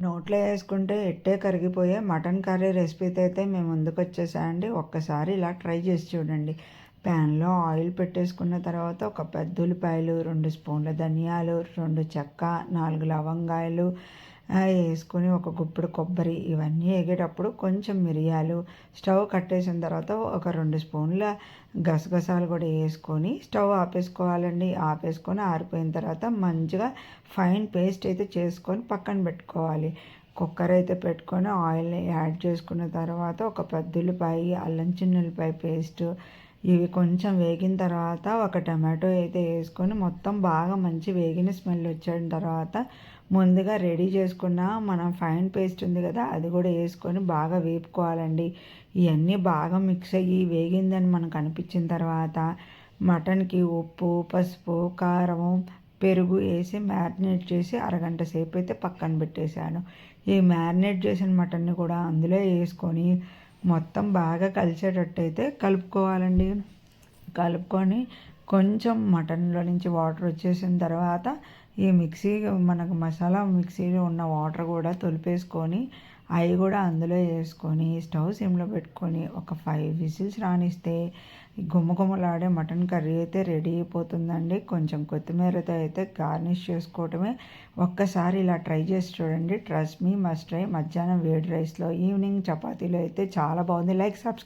నోట్లో వేసుకుంటే ఎట్టే కరిగిపోయే మటన్ కర్రీ రెసిపీతో అయితే మేము ముందుకు వచ్చేసాయండి ఒక్కసారి ఇలా ట్రై చేసి చూడండి. ప్యాన్లో ఆయిల్ పెట్టేసుకున్న తర్వాత ఒక పెద్ద ఉల్లిపాయలు రెండు స్పూన్ల ధనియాలు రెండు చెక్క నాలుగు లవంగాయలు వేసుకొని ఒక గుప్పుడు కొబ్బరి ఇవన్నీ వేగేటప్పుడు కొంచెం మిరియాలు స్టవ్ కట్టేసిన తర్వాత ఒక రెండు స్పూన్ల గసగసాలు కూడా వేసుకొని స్టవ్ ఆపేసుకోవాలండి. ఆపేసుకొని ఆరిపోయిన తర్వాత మంచిగా ఫైన్ పేస్ట్ అయితే చేసుకొని పక్కన పెట్టుకోవాలి. కుక్కర్ అయితే పెట్టుకొని ఆయిల్ యాడ్ చేసుకున్న తర్వాత ఒక పెద్దుల్లిపాయ అల్లం చిన్నుల్లిపాయ పేస్ట్ ఇవి కొంచెం వేగిన తర్వాత ఒక టమాటో అయితే వేసుకొని మొత్తం బాగా మంచి వేగిన స్మెల్ వచ్చిన తర్వాత ముందుగా రెడీ చేసుకున్న మనం ఫైన్ పేస్ట్ ఉంది కదా అది కూడా వేసుకొని బాగా వేపుకోవాలండి. ఇవన్నీ బాగా మిక్స్ అయ్యి వేగిందని మనకు అనిపించిన తర్వాత మటన్కి ఉప్పు పసుపు కారం పెరుగు వేసి మ్యారినేట్ చేసి అరగంట సేపు అయితే పక్కన పెట్టేశాను. ఈ మ్యారినేట్ చేసిన మటన్ని కూడా అందులో వేసుకొని మొత్తం బాగా కలిసేటట్టు అయితే కలుపుకోవాలండి. కలుపుకొని కొంచెం మటన్లో నుంచి వాటర్ వచ్చేసిన తర్వాత ఈ మిక్సీ మనకు మసాలా మిక్సీలో ఉన్న వాటర్ కూడా తొలిపేసుకొని అవి కూడా అందులో వేసుకొని స్టవ్ సిమ్లో పెట్టుకొని ఒక ఫైవ్ విజిల్స్ రానిస్తే గుమ్మగుమ్మలాడే మటన్ కర్రీ అయితే రెడీ అయిపోతుందండి. కొంచెం కొత్తిమీరతో అయితే గార్నిష్ చేసుకోవటమే. ఒక్కసారి ఇలా ట్రై చేసి చూడండి. ట్రస్ట్ మీ మస్ట్ ట్రై మధ్యాహ్నం వేడి రైస్లో ఈవినింగ్ చపాతీలో అయితే చాలా బాగుంది. Like subscribe